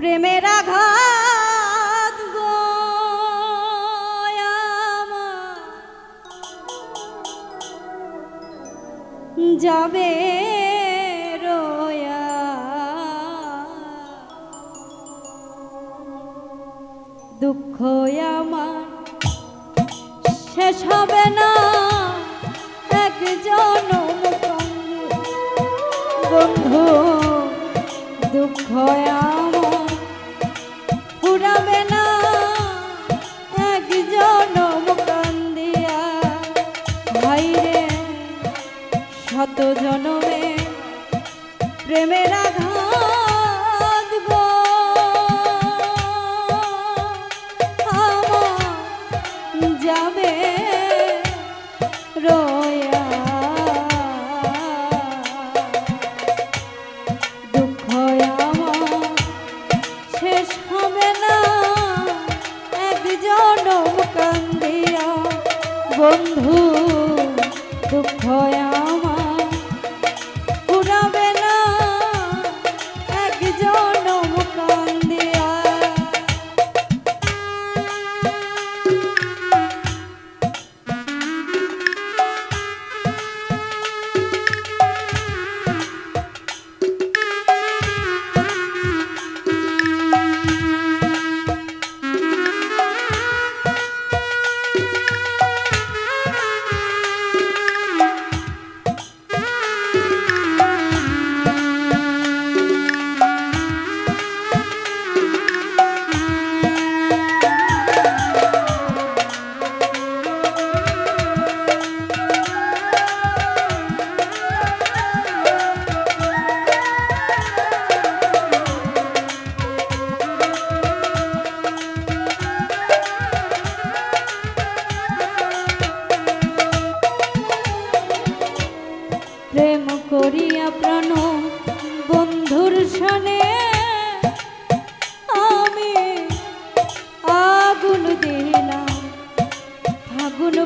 প্রেমের আঘাত যাবে রোয়া। দুঃখ আমার শেষ হবে না। একজন বন্ধু দুঃখ আমার হবে না। একজন কান্দিয়া বন্ধু দুঃখ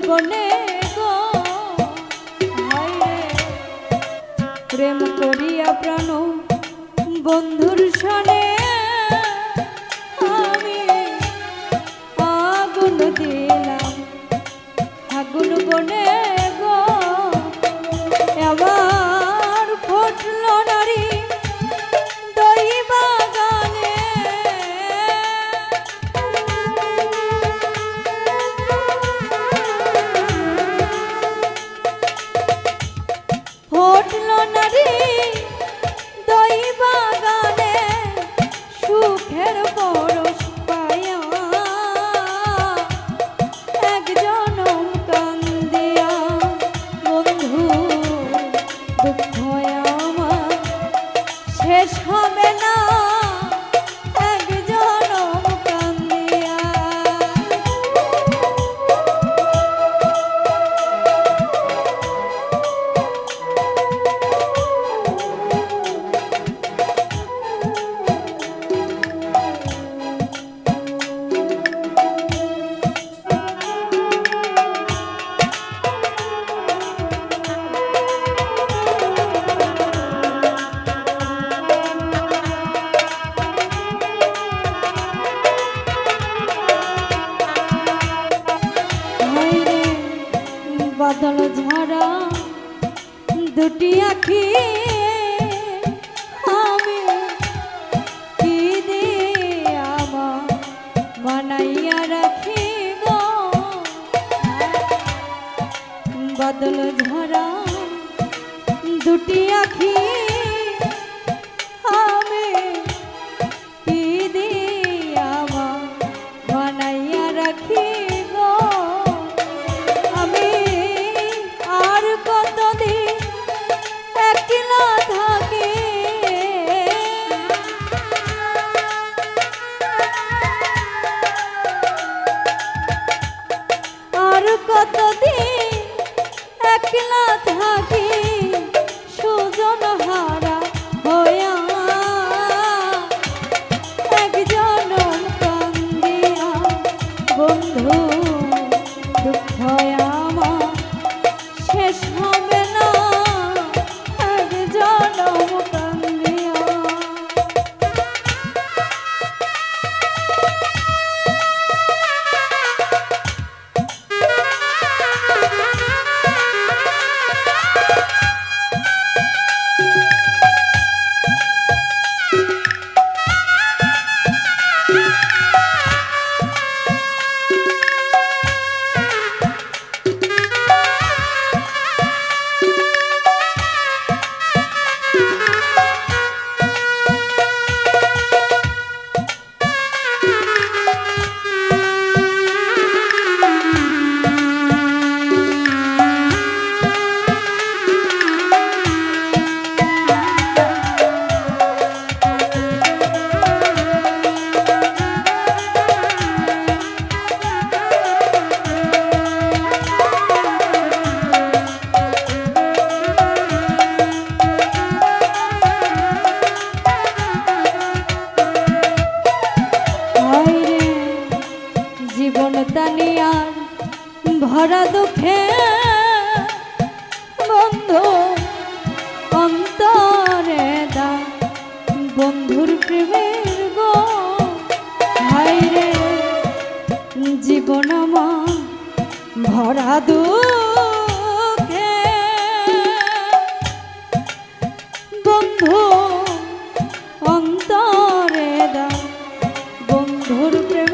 বনে গো প্রেম করিয়া প্রাণ বন্ধুর সনে আমি আগুন দিলাম আগুন বনে বাদল দুটি আখি আমি কি দিয়ে আমার বানাইয়া রাখি গো বাদল ঝরা দুটি আখি ভরা দুঃখে বন্ধু, অন্তরে দা বন্ধুর প্রেমের গো। হাই রে জীবন ভরা দুঃখে। বন্ধু, অন্তরে দা বন্ধুর প্রেমের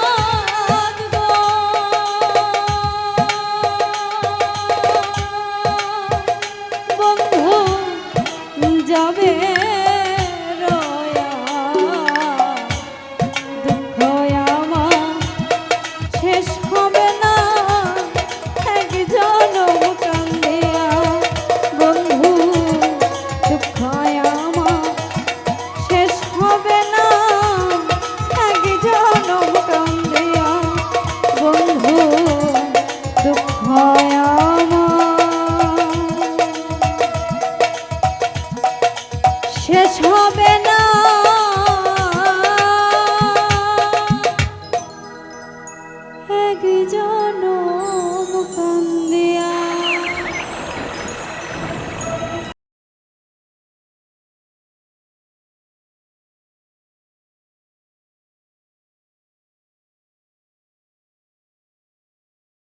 শেষ